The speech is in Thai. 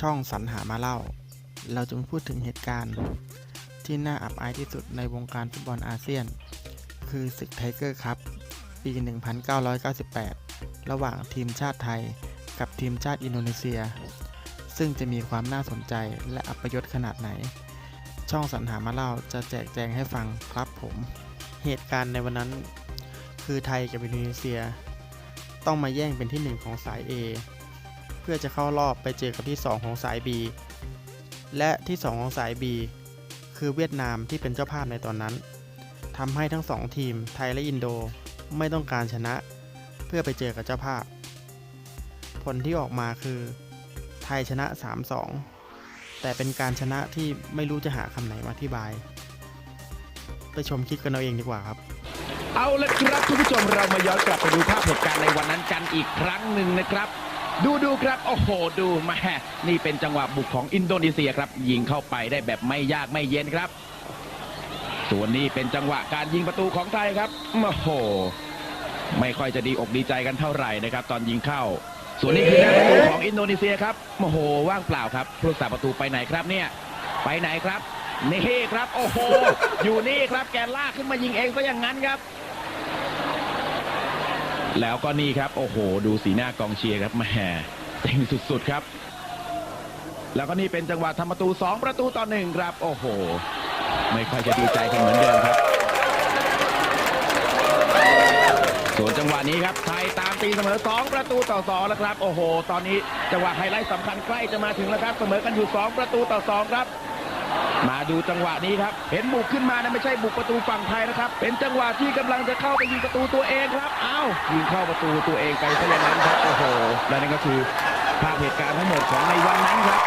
ช่องสรรหามาเล่า เราจะมาพูดถึงเหตุการณ์ ที่น่าอับอายที่สุดในวงการฟุตบอลอาเซียน คือศึกไทเกอร์คัพปี 1998 ระหว่างทีมชาติไทยกับทีมชาติอินโดนีเซีย ซึ่งจะมีความน่าสนใจและอัปยศขนาดไหน ช่องสรรหามาเล่าจะแจกแจงให้ฟังครับผม เหตุการณ์ในวันนั้น คือไทยกับอินโดนีเซีย ต้องมาแย่งเป็นที่หนึ่งของสาย A เพื่อจะเข้ารอบไปเจอกับที่ 2 ของสาย B และที่ 2 ของสาย B คือเวียดนามที่เป็นเจ้าภาพในตอนนั้นทำให้ทั้งสองทีมไทยและอินโดไม่ต้องการชนะ เพื่อไปเจอกับเจ้าภาพ ผลที่ออกมาคือ ไทยชนะ 3-2 แต่เป็นการชนะที่ไม่รู้จะหาคำไหนมาอธิบาย ไปชมคลิปกันเอาเองดีกว่าครับเอาละครับคุณผู้ชมเรามาย้อนกลับไปดูภาพเหตุการณ์ในวันนั้นกันอีกครั้งหนึ่งนะครับ ดูดูครับ โอ้โห ดูมานี่เป็นจังหวะบุกของอินโดนีเซียครับ ยิงเข้าไปได้แบบไม่ยากไม่เย็นครับ ส่วนนี้เป็นจังหวะการยิงประตูของไทยครับโอ้โห ไม่ค่อยจะดีอกดีใจกันเท่าไหร่นะครับ ตอนยิงเข้า ส่วนนี้คือหน้าประตูของอินโดนีเซียครับโอ้โห ว่างเปล่าครับผู้รักษาประตูไปไหนครับเนี่ย ไปไหนครับ นี่ครับ โอ้โห อยู่นี่ครับ แกลากขึ้นมายิงเองซะอย่างนั้นครับ แล้วก็นี่ครับ โอ้โห ดูสีหน้ากองเชียร์ครับแหมเจ๋งสุดๆครับ แล้วก็นี่เป็นจังหวะทำประตู 2 ประตูต่อหนึ่งครับ โอ้โห ไม่ค่อยจะดีใจกันเหมือนเดิมครับ ส่วนจังหวะนี้ครับ ไทยตามตีเสมอ 2 ประตูต่อ2แล้วครับ โอ้โห ตอนนี้จังหวะไฮไลท์สำคัญใกล้จะมาถึงแล้วครับ เสมอกันอยู่ 2 ประตูต่อ2ครับ มาดูจังหวะนี้ครับ เห็นบุกขึ้นมานะไม่ใช่บุกประตูฝั่งไทยนะครับ เป็นจังหวะที่กำลังจะเข้าไปยิงประตูตัวเองครับอ้าวยิงเข้าประตูตัวเองไปซะอย่างนั้นครับ โอ้โห และนั่นก็คือภาพเหตุการณ์ทั้งหมดของในวันนั้นครับ